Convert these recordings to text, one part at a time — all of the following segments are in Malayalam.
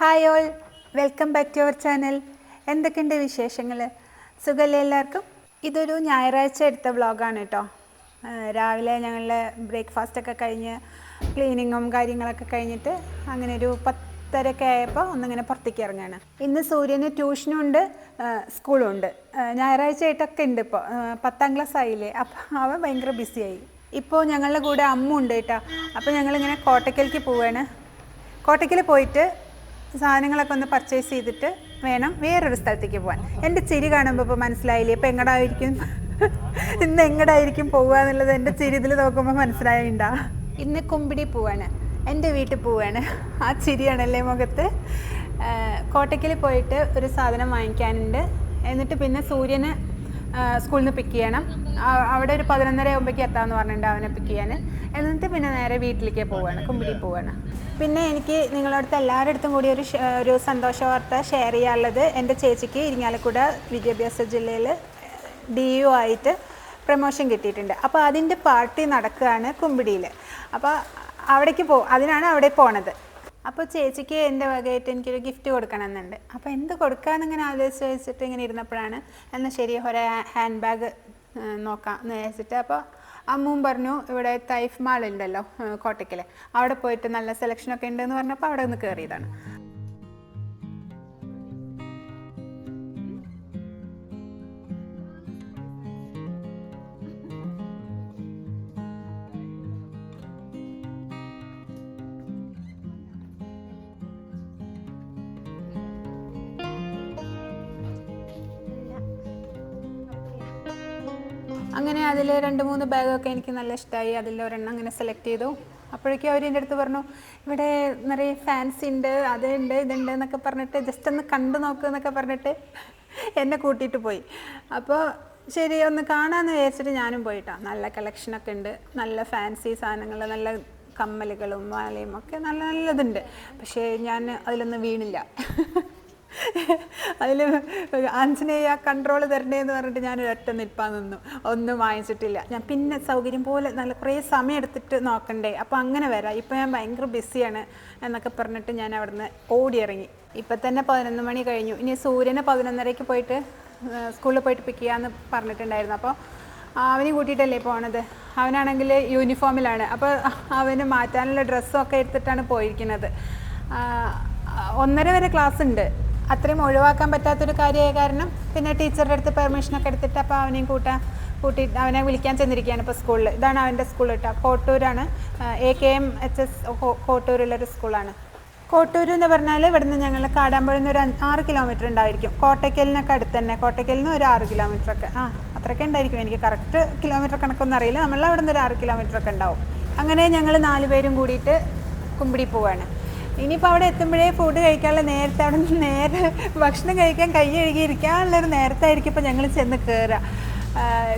Hi all. Welcome back to our channel. എന്തൊക്കെയുണ്ട് വിശേഷങ്ങൾ സുഖമല്ലേ എല്ലാവർക്കും? ഇതൊരു ഞായറാഴ്ച എടുത്ത വ്ളോഗാണ് കേട്ടോ രാവിലെ ഞങ്ങളുടെ ബ്രേക്ക്ഫാസ്റ്റ് ഒക്കെ കഴിഞ്ഞ് ക്ലീനിങ്ങും കാര്യങ്ങളൊക്കെ കഴിഞ്ഞിട്ട് അങ്ങനെ ഒരു പത്തരയൊക്കെ ആയപ്പോൾ ഒന്നിങ്ങനെ പുറത്തേക്ക് ഇറങ്ങാണ്. ഇന്ന് സൂര്യന് ട്യൂഷനും ഉണ്ട് സ്കൂളും ഉണ്ട് ആ, ഞായറാഴ്ച ആയിട്ടൊക്കെ ഉണ്ട് ഇപ്പോൾ പത്താം ക്ലാസ് ആയില്ലേ? അപ്പോൾ അവൻ ഭയങ്കര ബിസിയായി. ഇപ്പോൾ ഞങ്ങളുടെ കൂടെ അമ്മ ഉണ്ട് കേട്ടോ അപ്പോൾ ഞങ്ങളിങ്ങനെ കോട്ടയ്ക്കലേക്ക് പോവുകയാണ് കോട്ടയ്ക്കൽ പോയിട്ട് സാധനങ്ങളൊക്കെ ഒന്ന് പർച്ചേസ് ചെയ്തിട്ട് വേണം വേറൊരു സ്ഥലത്തേക്ക് പോകാൻ എന്റെ ചിരി കാണുമ്പോൾ ഇപ്പോൾ മനസ്സിലായില്ലേ? ഇപ്പം എങ്ങടായിരിക്കും? ഇന്ന് എങ്ങടായിരിക്കും പോവുക എന്നുള്ളത് എന്റെ ചിരി ഇതിൽ നോക്കുമ്പോൾ മനസ്സിലായിണ്ടാ? ഇന്ന് കുമ്പിടി പോവാണ്. എന്റെ വീട്ടിൽ പോവാണ്. ആ ചിരിയാണല്ലേ മുഖത്ത്? കോട്ടയ്ക്കൽ പോയിട്ട് ഒരു സാധനം വാങ്ങിക്കാനുണ്ട്. എന്നിട്ട് പിന്നെ സൂര്യനെ സ്കൂളിൽ നിന്ന് പിക്ക് ചെയ്യണം. അവിടെ ഒരു പതിനൊന്നര ആകുമ്പോഴേക്ക് എത്താമെന്ന് പറഞ്ഞിട്ടുണ്ട് അവനെ പിക്ക് ചെയ്യാൻ എന്നിട്ട് പിന്നെ നേരെ വീട്ടിലേക്ക് പോവാണ് കുമ്പിടി പോവാണ്. പിന്നെ എനിക്ക് നിങ്ങളടുത്ത് എല്ലാവരുടെ അടുത്തും കൂടി ഒരു ഒരു സന്തോഷ വാർത്ത ഷെയർ ചെയ്യാനുള്ളത് എന്റെ ചേച്ചിക്ക് ഇരിങ്ങാലക്കുട വിദ്യാഭ്യാസ ജില്ലയിൽ ഡി യു ആയിട്ട് പ്രൊമോഷൻ കിട്ടിയിട്ടുണ്ട്. അപ്പോൾ അതിന്റെ പാർട്ടി നടക്കുകയാണ് കുമ്പിടിയിൽ അപ്പോൾ അവിടേക്ക് പോ അതിനാണ് അവിടെ പോണത്. അപ്പോൾ ചേച്ചിക്ക് എന്റെ വകയായിട്ട് എനിക്കൊരു ഗിഫ്റ്റ് കൊടുക്കണമെന്നുണ്ട്. അപ്പോൾ എന്ത് കൊടുക്കാമെന്ന് ഇങ്ങനെ ആലോചിച്ച് വെച്ചിട്ട് ഇങ്ങനെ ഇരുന്നപ്പോഴാണ് എന്നാൽ ശരി ഒരു ഹാൻഡ് ബാഗ് നോക്കാം. എന്ന് അപ്പോൾ അമ്മും പറഞ്ഞു ഇവിടെ തൈഫ് മാൾ ഉണ്ടല്ലോ കോട്ടയ്ക്കൽ അവിടെ പോയിട്ട് നല്ല സെലക്ഷനൊക്കെ ഉണ്ടെന്ന് പറഞ്ഞപ്പോൾ അവിടെ ഒന്ന് കയറിയതാണ് അതിൽ രണ്ട് മൂന്ന് ബാഗൊക്കെ എനിക്ക് നല്ല ഇഷ്ടമായി അതിൽ ഒരെണ്ണം അങ്ങനെ സെലക്ട് ചെയ്തു. അപ്പോഴേക്കും അവർ എന്റെ അടുത്ത് പറഞ്ഞു ഇവിടെ നിറയെ ഫാൻസി ഉണ്ട് അതുണ്ട് ഇതുണ്ട് എന്നൊക്കെ പറഞ്ഞിട്ട് ജസ്റ്റ് ഒന്ന് കണ്ടു നോക്കുക എന്നൊക്കെ പറഞ്ഞിട്ട് എന്നെ കൂട്ടിയിട്ട് പോയി. അപ്പോൾ ശരി ഒന്ന് കാണാമെന്ന് വിചാരിച്ചിട്ട് ഞാനും പോയിട്ടാണ് നല്ല കളക്ഷനൊക്കെ ഉണ്ട് നല്ല ഫാൻസി സാധനങ്ങൾ നല്ല കമ്മലുകളും മാലയും ഒക്കെ നല്ല നല്ലതുണ്ട്. പക്ഷേ ഞാൻ അതിലൊന്നും വീണില്ല. അതിൽ ആഞ്ജനേയ കൺട്രോൾ തരണേ എന്ന് പറഞ്ഞിട്ട് ഞാൻ ഒറ്റ നിൽപ്പാൻ നിന്നു. ഒന്നും വാങ്ങിച്ചിട്ടില്ല. ഞാൻ പിന്നെ സൗകര്യം പോലെ നല്ല കുറേ സമയം എടുത്തിട്ട് നോക്കണ്ടേ. അപ്പോൾ അങ്ങനെ വരാം. ഇപ്പോൾ ഞാൻ ഭയങ്കര ബിസിയാണ് എന്നൊക്കെ പറഞ്ഞിട്ട് ഞാൻ അവിടുന്ന് ഓടിയിറങ്ങി. ഇപ്പം തന്നെ പതിനൊന്ന് മണി കഴിഞ്ഞു. ഇനി സൂര്യനെ പതിനൊന്നരയ്ക്ക് പോയിട്ട് സ്കൂളിൽ പോയിട്ട് പിക്ക് ചെയ്യാമെന്ന് പറഞ്ഞിട്ടുണ്ടായിരുന്നു. അപ്പോൾ അവനെയും കൂട്ടിയിട്ടല്ലേ പോണത്? അവനാണെങ്കിൽ യൂണിഫോമിലാണ് അപ്പോൾ അവന് മാറ്റാനുള്ള ഡ്രസ്സും ഒക്കെ എടുത്തിട്ടാണ് പോയിരിക്കുന്നത്. ഒന്നര വരെ ക്ലാസ് ഉണ്ട്. അത്രയും ഒഴിവാക്കാൻ പറ്റാത്തൊരു കാര്യമായ കാരണം പിന്നെ ടീച്ചറുടെ അടുത്ത് പെർമിഷനൊക്കെ എടുത്തിട്ട് അപ്പോൾ അവനെയും കൂട്ടാൻ കൂട്ടി അവനെ വിളിക്കാൻ ചെന്നിരിക്കുകയാണ് ഇപ്പോൾ സ്കൂളിൽ ഇതാണ് അവന്റെ സ്കൂൾ കേട്ടോ കോട്ടൂരാണ്. A K M H S കോട്ടൂരുള്ളൊരു സ്കൂളാണ് കോട്ടൂർ എന്ന് പറഞ്ഞാൽ ഇവിടുന്ന് ഞങ്ങൾ കാടാമ്പുഴയിൽ നിന്ന് ഒരു ആറ് കിലോമീറ്റർ ഉണ്ടായിരിക്കും. കോട്ടയ്ക്കലിനൊക്കെ അടുത്ത് തന്നെ കോട്ടയ്ക്കലിൽ നിന്ന് ഒരു ആറ് കിലോമീറ്റർ ഒക്കെ. ആ അത്രയൊക്കെ ഉണ്ടായിരിക്കും എനിക്ക്. കറക്റ്റ് കിലോമീറ്റർ കണക്കൊന്നും അറിയില്ല. നമ്മൾ അവിടെ നിന്ന് ഒരു ആറ് കിലോമീറ്റർ ഒക്കെ ഉണ്ടാവും. അങ്ങനെ ഞങ്ങൾ നാല് പേരും കൂടിയിട്ട് കുമ്പിടി പോവാണ്. ഇനിയിപ്പോൾ അവിടെ എത്തുമ്പോഴേ ഫുഡ് കഴിക്കാനുള്ള നേരത്തെ അവിടെ നിന്ന് നേരെ ഭക്ഷണം കഴിക്കാൻ കൈ കഴുകി ഇരിക്കാനുള്ളൊരു നേരത്തായിരിക്കും ഇപ്പോൾ ഞങ്ങൾ ചെന്ന് കയറുക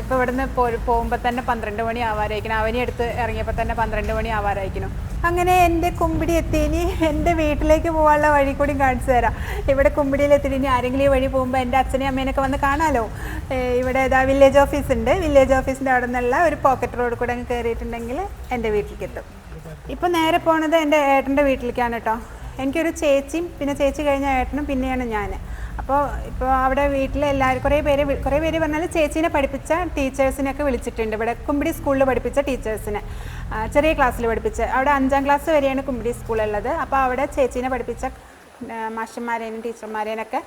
ഇപ്പോൾ ഇവിടുന്ന് പോ പോകുമ്പോൾ തന്നെ പന്ത്രണ്ട് മണി ആവാറായിരിക്കണം. അവനെ എടുത്ത് ഇറങ്ങിയപ്പോൾ തന്നെ പന്ത്രണ്ട് മണി ആവാറായിരിക്കണം. അങ്ങനെ എന്റെ കുമ്പിടി എത്തി. ഇനി എന്റെ വീട്ടിലേക്ക് പോകാനുള്ള വഴി കൂടി കാണിച്ചു തരാം. ഇവിടെ കുമ്പിടിയിൽ ഇനി ആരെങ്കിലും ഈ വഴി പോകുമ്പോൾ എന്റെ അച്ഛനെയും അമ്മേനൊക്കെ വന്ന് കാണാമല്ലോ ഇവിടെ ഇതാ വില്ലേജ് ഓഫീസ് ഉണ്ട്. വില്ലേജ് ഓഫീസിന്റെ അവിടെ നിന്നുള്ള ഒരു പോക്കറ്റ് റോഡ് കൂടെ അങ്ങ് കയറിയിട്ടുണ്ടെങ്കിൽ എന്റെ വീട്ടിലേക്ക് എത്തും. ഇപ്പം നേരെ പോണത് എന്റെ ഏട്ടന്റെ വീട്ടിലേക്കാണ് കേട്ടോ എനിക്കൊരു ചേച്ചിയും പിന്നെ ചേച്ചി കഴിഞ്ഞ ഏട്ടനും പിന്നെയാണ് ഞാൻ അപ്പോൾ ഇപ്പോൾ അവിടെ വീട്ടിലെ എല്ലാവരും കുറേ പേര് കുറേ പേര് പറഞ്ഞാൽ ചേച്ചീനെ പഠിപ്പിച്ച ടീച്ചേഴ്സിനെയൊക്കെ വിളിച്ചിട്ടുണ്ട്. ഇവിടെ കുമ്പിടി സ്കൂളിൽ പഠിപ്പിച്ച ടീച്ചേഴ്സിനെ ചെറിയ ക്ലാസ്സിൽ പഠിപ്പിച്ച. അവിടെ അഞ്ചാം ക്ലാസ് വരെയാണ് കുമ്പിടി സ്കൂളുള്ളത്. അപ്പോൾ അവിടെ ചേച്ചീനെ പഠിപ്പിച്ച മാഷന്മാരെയും ടീച്ചർമാരെയും ഒക്കെ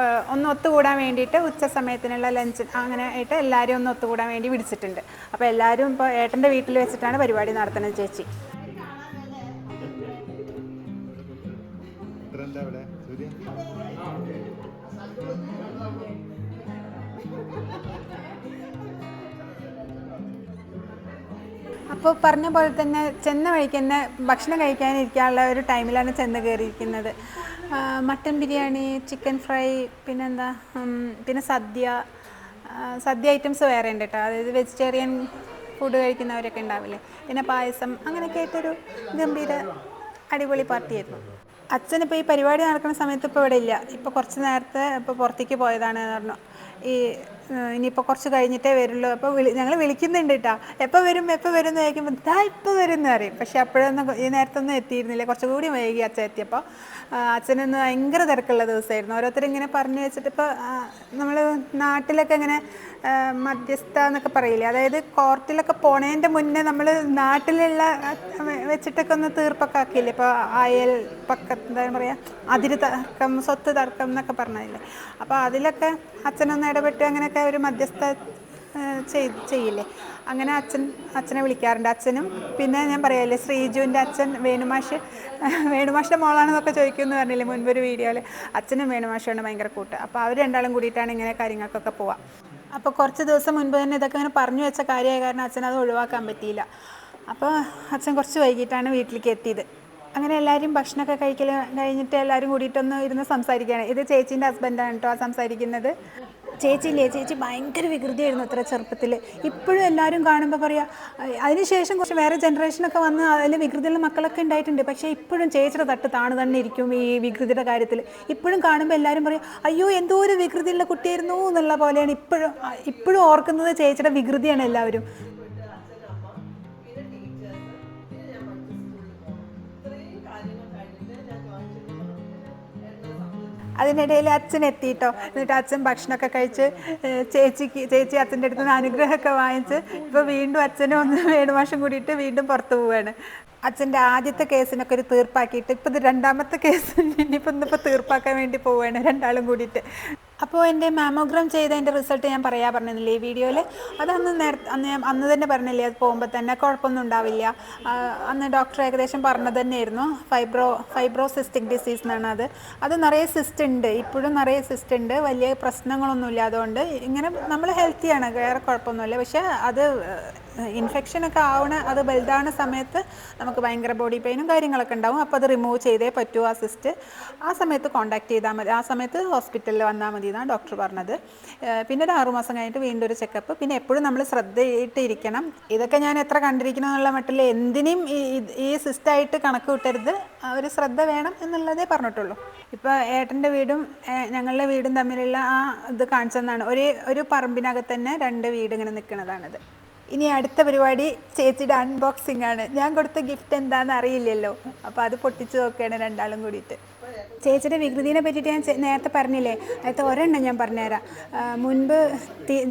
ആ, ഒന്ന് ഒത്തുകൂടാൻ വേണ്ടിയിട്ട് ഉച്ച സമയത്തിനുള്ള ലഞ്ച് അങ്ങനെ ആയിട്ട് എല്ലാവരും ഒന്ന് ഒത്തുകൂടാൻ വേണ്ടി വിളിച്ചിട്ടുണ്ട്. അപ്പോൾ എല്ലാവരും ഇപ്പോൾ ഏട്ടന്റെ വീട്ടിൽ വെച്ചിട്ടാണ് പരിപാടി നടത്തുന്നത് ചേച്ചി. എന്താ അവിടെ സൂര്യ? അപ്പോൾ പറഞ്ഞ പോലെ തന്നെ ചെന്ന വഴിക്ക് തന്നെ ഭക്ഷണം കഴിക്കാനിരിക്കാനുള്ള ഒരു ടൈമിലാണ് ചെന്ന് കയറിയിരിക്കുന്നത്. മട്ടൻ ബിരിയാണി ചിക്കൻ ഫ്രൈ പിന്നെന്താ പിന്നെ സദ്യ സദ്യ ഐറ്റംസ് വേറെ ഉണ്ട് കേട്ടോ. അതായത് വെജിറ്റേറിയൻ ഫുഡ് കഴിക്കുന്നവരൊക്കെ ഉണ്ടാവില്ലേ? പിന്നെ പായസം അങ്ങനെയൊക്കെ ആയിട്ടൊരു ഗംഭീര അടിപൊളി പാർട്ടിയായിരുന്നു അച്ഛനിപ്പോൾ ഈ പരിപാടി നടക്കുന്ന സമയത്ത് ഇപ്പോൾ ഇവിടെ ഇല്ല. ഇപ്പോൾ കുറച്ച് നേരത്തെ ഇപ്പോൾ പുറത്തേക്ക് പോയതാണ് പറഞ്ഞു. ഈ ഇനിയിപ്പോൾ കുറച്ച് കഴിഞ്ഞിട്ടേ വരുള്ളൂ. അപ്പോൾ വിളി ഞങ്ങൾ വിളിക്കുന്നുണ്ട് കേട്ടോ എപ്പോൾ വരും എപ്പോൾ വരും എന്ന് ചോദിക്കുമ്പോൾ ദാ ഇപ്പോൾ വരും എന്ന് പറയും. പക്ഷേ അപ്പോഴൊന്നും ഈ നേരത്തൊന്നും എത്തിയിരുന്നില്ല. കുറച്ചുകൂടി വൈകി അച്ഛൻ എത്തിയപ്പോൾ അച്ഛനൊന്ന് ഭയങ്കര തിരക്കുള്ള ദിവസമായിരുന്നു ഓരോരുത്തർ ഇങ്ങനെ പറഞ്ഞു വെച്ചിട്ട് ഇപ്പോൾ നമ്മൾ നാട്ടിലൊക്കെ ഇങ്ങനെ മധ്യസ്ഥ എന്നൊക്കെ പറയില്ലേ? അതായത് കോർട്ടിലൊക്കെ പോണേന്റെ മുന്നേ നമ്മൾ നാട്ടിലുള്ള വെച്ചിട്ടൊക്കെ ഒന്ന് തീർപ്പൊക്കെ ആക്കിയില്ലേ? ഇപ്പോൾ അയൽ പക്ക എന്താ പറയുക അതിര് തർക്കം സ്വത്ത് തർക്കം എന്നൊക്കെ പറഞ്ഞില്ലേ? അപ്പോൾ അതിലൊക്കെ അച്ഛനൊന്ന് ഇടപെട്ട് അങ്ങനെയൊക്കെ ഒരു മധ്യസ്ഥ ചെയ്- ചെയ്യില്ലേ? അങ്ങനെ അച്ഛൻ അച്ഛനെ വിളിക്കാറുണ്ട്. അച്ഛനും പിന്നെ ഞാൻ പറയാമല്ലേ ശ്രീജുവിന്റെ അച്ഛൻ വേണുമാഷ് വേണുമാഷിന്റെ മോളാണെന്നൊക്കെ ചോദിക്കുമെന്ന് പറഞ്ഞില്ലേ മുൻപൊരു വീഡിയോയിൽ അച്ഛനും വേണുമാഷാണ് ഭയങ്കര കൂട്ട്. അപ്പോൾ അവർ രണ്ടാളും കൂടിയിട്ടാണ് ഇങ്ങനെ കാര്യങ്ങൾക്കൊക്കെ പോവാം. അപ്പോൾ കുറച്ച് ദിവസം മുൻപ് തന്നെ ഇതൊക്കെ ഇങ്ങനെ പറഞ്ഞു വെച്ച കാര്യമായ കാരണം അച്ഛൻ അത് ഒഴിവാക്കാൻ പറ്റിയില്ല. അപ്പോൾ അച്ഛൻ കുറച്ച് വൈകിട്ടാണ് വീട്ടിലേക്ക് എത്തിയത്. അങ്ങനെ എല്ലാവരും ഭക്ഷണമൊക്കെ കഴിക്കൽ കഴിഞ്ഞിട്ട് എല്ലാവരും കൂടിയിട്ടൊന്ന് ഇരുന്ന് സംസാരിക്കുകയാണ്. ഇത് ചേച്ചീന്റെ ഹസ്ബൻഡാണ് കേട്ടോ സംസാരിക്കുന്നത്. ചേച്ചിയില്ലേ ചേച്ചി ഭയങ്കര വികൃതിയായിരുന്നു അത്ര ചെറുപ്പത്തിൽ ഇപ്പോഴും എല്ലാവരും കാണുമ്പോൾ പറയാം അതിനുശേഷം കുറച്ച് വേറെ ജനറേഷനൊക്കെ വന്ന് അതിൽ വികൃതിയുള്ള മക്കളൊക്കെ ഉണ്ടായിട്ടുണ്ട്. പക്ഷേ ഇപ്പോഴും ചേച്ചിയുടെ തട്ട് താണു തന്നെ ഇരിക്കും ഈ വികൃതിയുടെ കാര്യത്തിൽ ഇപ്പോഴും കാണുമ്പോൾ എല്ലാവരും പറയും അയ്യോ എന്തോ ഒരു വികൃതിയുള്ള കുട്ടിയായിരുന്നു എന്നുള്ള പോലെയാണ് ഇപ്പോഴും ഇപ്പോഴും ഓർക്കുന്നത് ചേച്ചിയുടെ വികൃതിയാണ് എല്ലാവരും. അതിനിടയിൽ അച്ഛൻ എത്തിയിട്ടോ. എന്നിട്ട് അച്ഛൻ ഭക്ഷണമൊക്കെ കഴിച്ച് ചേച്ചി ചേച്ചിക്ക് ചേച്ചി അച്ഛന്റെ അടുത്ത് നിന്ന് അനുഗ്രഹമൊക്കെ വാങ്ങിച്ച് ഇപ്പോൾ വീണ്ടും അച്ഛനും ഒന്ന് വേണുമാഷം കൂടിയിട്ട് വീണ്ടും പുറത്തു പോവുകയാണ് അച്ഛന്റെ ആദ്യത്തെ കേസിനൊക്കെ ഒരു തീർപ്പാക്കിയിട്ട് ഇപ്പോൾ രണ്ടാമത്തെ കേസ് ഇനിയിപ്പോൾ ഇന്നിപ്പോൾ തീർപ്പാക്കാൻ വേണ്ടി പോവുകയാണ് രണ്ടാളും കൂടിയിട്ട്. അപ്പോൾ എന്റെ മാമോഗ്രാം ചെയ്തതിന്റെ റിസൾട്ട് ഞാൻ പറയാൻ പറഞ്ഞില്ലേ ഈ വീഡിയോയിൽ? അതന്ന് നേരത്തെ അന്ന് അന്ന് തന്നെ പറഞ്ഞില്ലേ അത് പോകുമ്പോൾ തന്നെ കുഴപ്പമൊന്നും ഉണ്ടാവില്ല. അന്ന് ഡോക്ടർ ഏകദേശം പറഞ്ഞത് തന്നെയായിരുന്നു. ഫൈബ്രോ ഫൈബ്രോ സിസ്റ്റിക് ഡിസീസ് എന്നാണ് അത്. അത് നിറയെ സിസ്റ്റ് ഉണ്ട്. ഇപ്പോഴും നിറയെ സിസ്റ്റ് ഉണ്ട്. വലിയ പ്രശ്നങ്ങളൊന്നുമില്ല അതുകൊണ്ട് ഇങ്ങനെ നമ്മൾ ഹെൽത്തിയാണ് വേറെ കുഴപ്പമൊന്നുമില്ല. പക്ഷേ അത് ഇൻഫെക്ഷനൊക്കെ ആവണ അത് വലുതാവണ സമയത്ത് നമുക്ക് ഭയങ്കര ബോഡി പെയിനും കാര്യങ്ങളൊക്കെ ഉണ്ടാവും. അപ്പോൾ അത് റിമൂവ് ചെയ്തേ പറ്റൂ ആ സിസ്റ്റ്. ആ സമയത്ത് കോൺടാക്ട് ചെയ്താൽ മതി. ആ സമയത്ത് ഹോസ്പിറ്റലിൽ വന്നാൽ മതി എന്നാണ് ഡോക്ടർ പറഞ്ഞത്. പിന്നെ ഒരു ആറുമാസം കഴിഞ്ഞിട്ട് വീണ്ടും ഒരു ചെക്കപ്പ്. പിന്നെ എപ്പോഴും നമ്മൾ ശ്രദ്ധയിട്ട് ഇരിക്കണം ഇതൊക്കെ ഞാൻ എത്ര കണ്ടിരിക്കണം എന്നുള്ള മട്ടിൽ ഇത് ഈ സിസ്റ്റായിട്ട് കണക്ക് കൂട്ടരുത്. ഒരു ശ്രദ്ധ വേണം എന്നുള്ളതേ പറഞ്ഞിട്ടുള്ളൂ. ഇപ്പോൾ ഏട്ടന്റെ വീടും ഞങ്ങളുടെ വീടും തമ്മിലുള്ള ആ ഇത് കാണിച്ചെന്നാണ്. ഒരു ഒരു പറമ്പിനകത്ത് തന്നെ രണ്ട് വീട് ഇങ്ങനെ നിൽക്കുന്നതാണിത് ഇനി അടുത്ത പരിപാടി ചേച്ചിയുടെ അൺബോക്സിംഗ് ആണ്. ഞാൻ കൊടുത്ത ഗിഫ്റ്റ് എന്താണെന്ന് അറിയില്ലല്ലോ. അപ്പോൾ അത് പൊട്ടിച്ച് നോക്കുകയാണ് രണ്ടാളും കൂടിയിട്ട്. ചേച്ചിയുടെ വികൃതിനെ പറ്റിയിട്ട് ഞാൻ നേരത്തെ പറഞ്ഞില്ലേ? അതിലത്തെ ഒരെണ്ണം ഞാൻ പറഞ്ഞുതരാം. മുൻപ്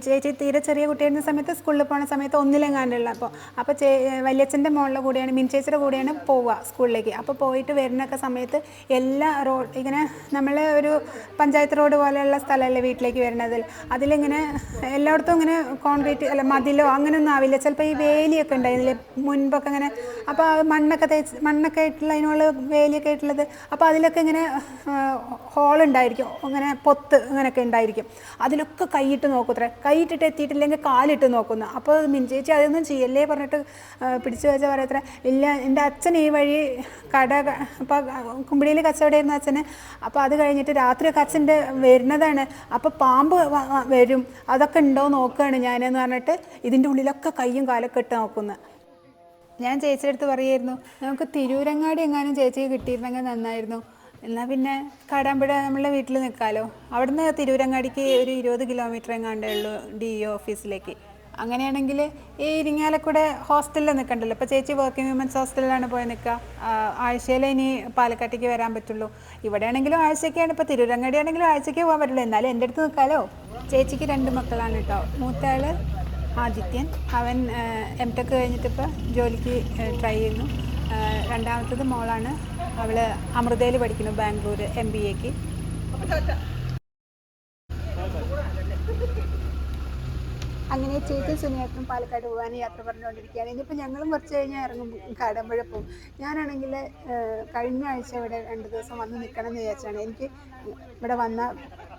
ചേച്ചി തീരെ ചെറിയ കുട്ടിയായിരുന്ന സമയത്ത് സ്കൂളിൽ പോകുന്ന സമയത്ത് ഒന്നിലെങ്ങാണ്ടുള്ള അപ്പോൾ അപ്പോൾ ചേ വല്യച്ഛന്റെ മോളിലെ കൂടെയാണ് മിൻ ചേച്ചിയുടെ കൂടെയാണ് പോവുക സ്കൂളിലേക്ക്. അപ്പോൾ പോയിട്ട് വരുന്നൊക്കെ സമയത്ത് എല്ലാ റോഡ് ഇങ്ങനെ നമ്മൾ ഒരു പഞ്ചായത്ത് റോഡ് പോലെയുള്ള സ്ഥലമല്ലേ വീട്ടിലേക്ക് വരുന്നത്? അതിലിങ്ങനെ എല്ലായിടത്തും ഇങ്ങനെ കോൺക്രീറ്റ് അല്ല മതിലോ അങ്ങനെയൊന്നും ആവില്ല. ചിലപ്പോൾ ഈ വേലിയൊക്കെ ഉണ്ടായിരുന്നില്ലേ മുൻപൊക്കെ ഇങ്ങനെ? അപ്പോൾ മണ്ണൊക്കെ തേച്ച് മണ്ണൊക്കെ ആയിട്ടുള്ള അതിനുള്ള വേലിയൊക്കെ ആയിട്ടുള്ളത്. അപ്പോൾ അതിലൊക്കെ ഇങ്ങനെ ഹോൾ ഉണ്ടായിരിക്കും. അങ്ങനെ പൊത്ത് അങ്ങനെയൊക്കെ ഉണ്ടായിരിക്കും. അതിലൊക്കെ കൈയിട്ട് നോക്കൂത്രേ. കൈയിട്ടിട്ട് എത്തിയിട്ടില്ലെങ്കിൽ കാലിട്ട് നോക്കുന്നു. അപ്പോൾ മിഞ്ചേച്ചി അതൊന്നും ചെയ്യല്ലേ പറഞ്ഞിട്ട് പിടിച്ചു വെച്ചാൽ പറയത്ര. ഇല്ല എന്റെ അച്ഛൻ ഈ വഴി കട ഇപ്പം കുമ്പിടിയിൽ കച്ചവടമായിരുന്നു അച്ഛന്. അപ്പോൾ അത് കഴിഞ്ഞിട്ട് രാത്രിയൊക്കെ അച്ഛന്റെ വരുന്നതാണ്. അപ്പോൾ പാമ്പ് വരും. അതൊക്കെ ഉണ്ടോ നോക്കുകയാണ് ഞാനെന്ന് പറഞ്ഞിട്ട് ഇതിന്റെ ഉള്ളിലൊക്കെ കൈയും കാലൊക്കെ ഇട്ട് നോക്കുന്നു. ഞാൻ ചേച്ചിയുടെ അടുത്ത് പറയായിരുന്നു നമുക്ക് തിരൂരങ്ങാടി എങ്ങാനും ചേച്ചിക്ക് കിട്ടിയിരുന്നെങ്കിൽ നന്നായിരുന്നു. എന്നാൽ പിന്നെ കാടാമ്പുഴ നമ്മളെ വീട്ടിൽ നിൽക്കാമല്ലോ അവിടുന്ന് തിരൂരങ്ങാടിക്ക് ഒരു ഇരുപത് കിലോമീറ്റർ എങ്ങാണ്ടേ ഉള്ളൂ ഡി ഇ ഓഫീസിലേക്ക്. അങ്ങനെയാണെങ്കിൽ ഈ ഇരിങ്ങാലക്കൂടെ ഹോസ്റ്റലിൽ നിൽക്കണ്ടല്ലോ ഇപ്പോൾ ചേച്ചി വർക്കിംഗ് വിമൻസ് ഹോസ്റ്റലിലാണ് പോയി നിൽക്കുക ആഴ്ചയിൽ ഇനി പാലക്കാട്ടേക്ക് വരാൻ പറ്റുള്ളൂ. ഇവിടെ ആണെങ്കിലും ആഴ്ചയ്ക്കാണ് ഇപ്പോൾ തിരൂരങ്ങാടി ആണെങ്കിലും ആഴ്ചയ്ക്ക് പോകാൻ പറ്റുള്ളൂ. എന്നാലും എന്റെ അടുത്ത് നിൽക്കാമല്ലോ ചേച്ചിക്ക് രണ്ട് മക്കളാണ് കേട്ടോ മൂത്തയാൾ ആദിത്യൻ. അവൻ എം ടെക് കഴിഞ്ഞിട്ടിപ്പോൾ ജോലിക്ക് ട്രൈ ചെയ്യുന്നു. രണ്ടാമത്തത് മോളാണ്. അവൾ അമൃതയിൽ പഠിക്കുന്നു ബാംഗ്ലൂർ എം ബി എക്ക് അങ്ങനെ ചേച്ചി സുനിയാക്കും പാലക്കാട് പോകാൻ യാത്ര പറഞ്ഞുകൊണ്ടിരിക്കുകയാണ്. ഇനിയിപ്പോൾ ഞങ്ങളും കുറച്ച് കഴിഞ്ഞാൽ ഇറങ്ങും കാടമ്പുഴ പോകും ഞാനാണെങ്കിൽ കഴിഞ്ഞ ആഴ്ച ഇവിടെ രണ്ട് ദിവസം വന്ന് നിൽക്കണം എന്ന് വിചാരിച്ചാണ്. എനിക്ക് ഇവിടെ വന്ന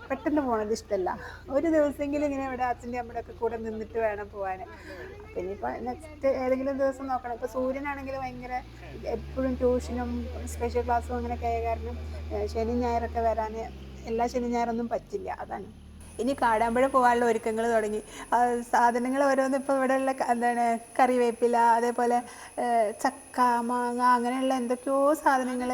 പെട്ടെന്ന് പോണത് ഇഷ്ടമല്ല ഒരു ദിവസമെങ്കിലും ഇങ്ങനെ ഇവിടെ അച്ഛന്റെ അമ്മയുടെ ഒക്കെ കൂടെ നിന്നിട്ട് വേണം പോകാൻ അപ്പം ഇനിയിപ്പോൾ നെക്സ്റ്റ് ഏതെങ്കിലും ദിവസം നോക്കണം. ഇപ്പോൾ സൂര്യനാണെങ്കിൽ ഭയങ്കര എപ്പോഴും ട്യൂഷനും സ്പെഷ്യൽ ക്ലാസ്സും അങ്ങനെയൊക്കെ ആയ കാരണം ശനി ഞായറൊക്കെ വരാൻ എല്ലാ ശനി ഞായറൊന്നും പറ്റില്ല. അതാണ്. ഇനി കാടാമ്പഴ പോകാനുള്ള ഒരുക്കങ്ങൾ തുടങ്ങി. സാധനങ്ങൾ ഓരോന്നും ഇപ്പോൾ ഇവിടെയുള്ള എന്താണ് കറിവേപ്പില അതേപോലെ ചക്ക മാങ്ങ അങ്ങനെയുള്ള എന്തൊക്കെയോ സാധനങ്ങൾ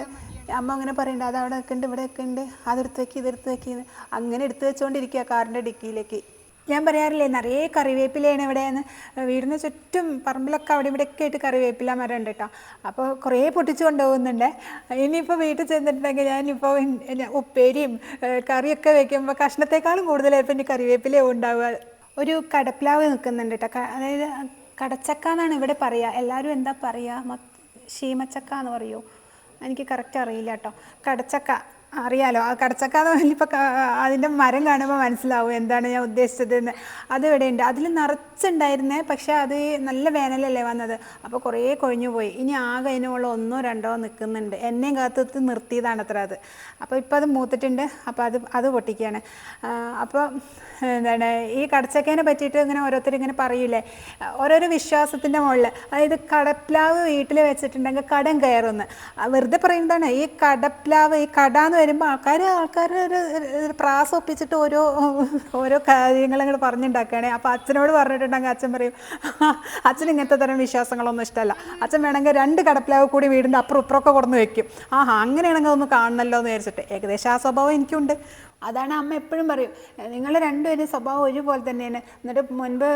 അമ്മ അങ്ങനെ പറയണ്ട അത് അവിടെ വെക്കുന്നുണ്ട് ഇവിടെ വെക്കുന്നുണ്ട് അതെടുത്ത് വെക്കി ഇതെടുത്ത് വെക്കി അങ്ങനെ എടുത്ത് വെച്ചുകൊണ്ടിരിക്കുക കാറിന്റെ ഡിക്കിയിലേക്ക്. ഞാൻ പറയാറില്ലേ നിറയെ കറിവേപ്പിലയാണ് ഇവിടെയെന്ന് വീടിന് ചുറ്റും പറമ്പിലൊക്കെ അവിടെ ഇവിടെയൊക്കെ ആയിട്ട് കറിവേപ്പില മരം ഉണ്ട് കേട്ടോ അപ്പോൾ കുറേ പൊട്ടിച്ചു കൊണ്ടുപോകുന്നുണ്ട്. ഇനിയിപ്പോൾ വീട്ടിൽ ചെന്നിട്ടുണ്ടെങ്കിൽ ഞാനിപ്പോൾ ഉപ്പേരിയും കറിയൊക്കെ വെക്കുമ്പോൾ കഷ്ണത്തെക്കാളും കൂടുതലായിരിക്കും ഇനി കറിവേപ്പില ഉണ്ടാവുക. ഒരു കടപ്ലാവ് നിൽക്കുന്നുണ്ട് കേട്ടോ അതായത് കടച്ചക്ക എന്നാണ് ഇവിടെ പറയുക എല്ലാവരും എന്താ പറയുക ശീമച്ചക്ക എന്ന് പറയുമോ എനിക്ക് കറക്റ്റ് അറിയില്ല കേട്ടോ. കടച്ചക്ക. അറിയാലോ. ആ കടച്ചക്ക ഇപ്പം അതിന്റെ മരം കാണുമ്പോൾ മനസ്സിലാവും എന്താണ് ഞാൻ ഉദ്ദേശിച്ചത് എന്ന് അത് ഇവിടെ ഉണ്ട് അതിൽ നിറച്ചുണ്ടായിരുന്നേ പക്ഷേ അത് നല്ല വേനലല്ലേ വന്നത്. അപ്പോൾ കുറേ കൊഴിഞ്ഞു പോയി. ഇനി ആകെ അതിനുള്ള ഒന്നോ രണ്ടോ നിൽക്കുന്നുണ്ട് എന്നെയും കാത്തുത്ത് നിർത്തിയതാണ് അത്ര അത്. അപ്പോൾ ഇപ്പം അത് മൂത്തിട്ടുണ്ട്. അപ്പോൾ അത് അത് പൊട്ടിക്കുകയാണ് അപ്പോൾ എന്താണ് ഈ കടച്ചക്കേനെ പറ്റിയിട്ട് ഇങ്ങനെ ഓരോരുത്തർ ഇങ്ങനെ പറയൂലേ? ഓരോരോ വിശ്വാസത്തിന്റെ മുകളിൽ അതായത് കടപ്ലാവ് വീട്ടിൽ വെച്ചിട്ടുണ്ടെങ്കിൽ കടം കയറുമെന്ന് വെറുതെ പറയുന്നതാണ് ഈ കടപ്ലാവ് ഈ കട എന്ന് വരുമ്പോൾ ആൾക്കാർ ആൾക്കാർ ഒരു ഒപ്പിച്ചിട്ട് ഓരോ ഓരോ കാര്യങ്ങൾ പറഞ്ഞുണ്ടാക്കുകയാണെ അപ്പോൾ അച്ഛനോട് പറഞ്ഞിട്ടുണ്ടെങ്കിൽ അച്ഛൻ പറയും അച്ഛൻ ഇങ്ങനത്തെ തരം വിശ്വാസങ്ങളൊന്നും ഇഷ്ടമല്ല അച്ഛൻ വേണമെങ്കിൽ രണ്ട് കടപ്പിലാവ് കൂടി വീടിന്റെ അപ്പുറം ഇപ്പുറമൊക്കെ കൊടുന്ന് വെക്കും. ആഹാ അങ്ങനെയാണെങ്കിൽ ഒന്ന് കാണണമല്ലോ എന്ന് വിചാരിച്ചിട്ട്. ഏകദേശം ആ സ്വഭാവം എനിക്കുണ്ട്. അതാണ് അമ്മ എപ്പോഴും പറയും. നിങ്ങൾ രണ്ടുപേരും സ്വഭാവം ഒരുപോലെ തന്നെയാണ്. എന്നിട്ട് മുൻപ്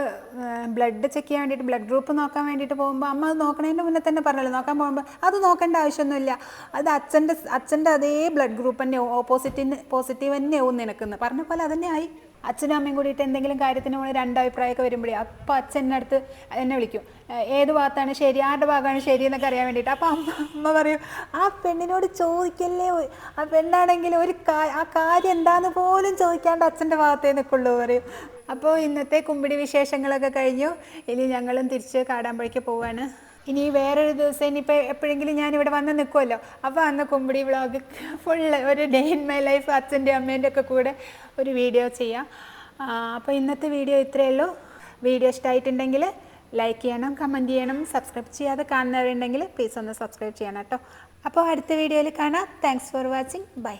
ബ്ലഡ് ചെക്ക് ചെയ്യാൻ വേണ്ടിയിട്ട് ബ്ലഡ് ഗ്രൂപ്പ് നോക്കാൻ വേണ്ടിയിട്ട് പോകുമ്പോൾ അമ്മ അത് നോക്കണതിന്റെ മുന്നേ തന്നെ പറഞ്ഞല്ലോ. നോക്കാൻ പോകുമ്പോൾ അത് നോക്കേണ്ട ആവശ്യമൊന്നുമില്ല. അത് അച്ഛന്റെ അച്ഛന്റെ അതേ ബ്ലഡ് ഗ്രൂപ്പ് തന്നെ ഓപ്പോസിറ്റിന് പോസിറ്റീവ് തന്നെയാവും നിനക്കെന്ന്. പറഞ്ഞ പോലെ അതന്നെ ആയി. അച്ഛനും അമ്മയും കൂടിയിട്ട് എന്തെങ്കിലും കാര്യത്തിന് പോലെ രണ്ടഭിപ്രായമൊക്കെ വരുമ്പോഴേ അപ്പോൾ അച്ഛൻ എന്റെ അടുത്ത് എന്നെ വിളിക്കും. "ഏഹ് ഏത് ഭാഗത്താണ് ശരി? ആരുടെ ഭാഗമാണ് ശരി എന്നൊക്കെ അറിയാൻ വേണ്ടിയിട്ട്. അപ്പോൾ അമ്മ അമ്മ പറയും ആ പെണ്ണിനോട് ചോദിക്കല്ലേ ആ പെണ്ണാണെങ്കിൽ ഒരു ആ കാര്യം എന്താന്ന് പോലും ചോദിക്കാണ്ട് അച്ഛന്റെ ഭാഗത്തേ നിൽക്കുള്ളൂ പറയും. അപ്പോൾ ഇന്നത്തെ കുമ്പിടി വിശേഷങ്ങളൊക്കെ കഴിഞ്ഞു. ഇനി ഞങ്ങളും തിരിച്ച് കാടാമ്പഴയ്ക്ക് പോവാണ്. ഇനി വേറൊരു ദിവസം ഇനിയിപ്പോൾ എപ്പോഴെങ്കിലും ഞാൻ ഇവിടെ വന്ന് നിൽക്കുമല്ലോ അപ്പോൾ അന്ന് കുമ്പിടി വ്ളോഗ് ഫുള്ള് ഒരു ഡേ ഇൻ മൈ ലൈഫ് അച്ഛന്റെ അമ്മേന്റെ ഒക്കെ കൂടെ ഒരു വീഡിയോ ചെയ്യാം. അപ്പോൾ ഇന്നത്തെ വീഡിയോ ഇത്രയേ ഉള്ളൂ. വീഡിയോ ഇഷ്ടമായിട്ടുണ്ടെങ്കിൽ ലൈക്ക് ചെയ്യണം കമന്റ് ചെയ്യണം സബ്സ്ക്രൈബ് ചെയ്യാതെ കാണുന്നവരുണ്ടെങ്കിൽ പ്ലീസ് ഒന്ന് സബ്സ്ക്രൈബ് ചെയ്യണം കേട്ടോ. അപ്പോൾ അടുത്ത വീഡിയോയിൽ കാണാം. Thanks for watching bye